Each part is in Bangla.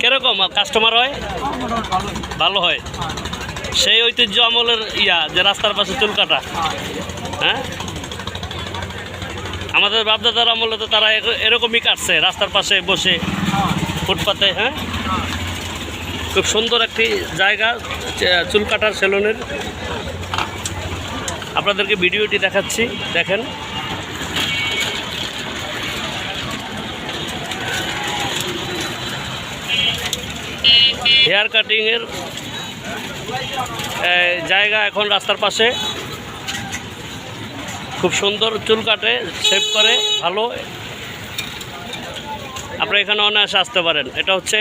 কীরকম? কাস্টমার হয়? ভালো হয়। সেই ঐতিহ্য আমলের ইয়া, যে রাস্তার পাশে চুল কাটা। হ্যাঁ? আমাদের বাপদাদার আমলে তো তারা এরকমই কাটছে, রাস্তার পাশে বসে, ফুটপাতে হ্যাঁ? খুব সুন্দর একটি জায়গা চুল কাটার সেলুনের। আপনাদেরকে ভিডিওটি দেখাচ্ছি, দেখেন। হেয়ার কাটিংয়ের জায়গা এখন রাস্তার পাশে। খুব সুন্দর চুল কাটে, শেভ করে, ভালো। আপনারা এখানে অনায়াসে আসতে পারেন। এটা হচ্ছে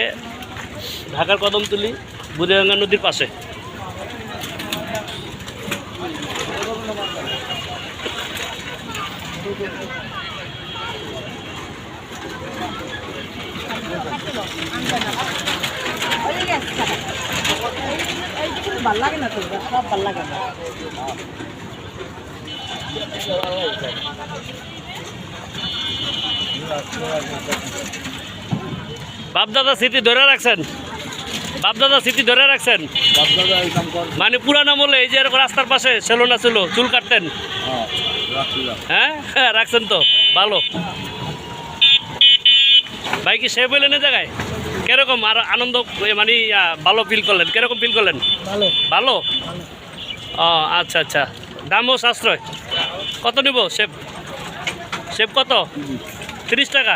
ঢাকার কদমতলি বুদিগঙ্গা নদীর পাশে। না বাপদাদা স্মৃতি ধরে রাখছেন। বাপদাদা স্মৃতি ধরে রাখছেন? মানে পুরানো আমলে এই যে রাস্তার পাশে সেলুন ছিল চুল কাটতেন? হ্যাঁ হ্যাঁ? হ্যাঁ রাখছেন তো ভালো। ভাই কি সে বললেন এই জায়গায়? কীরকম আর আনন্দ এ মানে ভালো ফিল করলেন? কীরকম ফিল করলেন? ভালো। ভালো? ও আচ্ছা আচ্ছা। দামও সাশ্রয়। কত নিব সেব সেব কত? তিরিশ টাকা।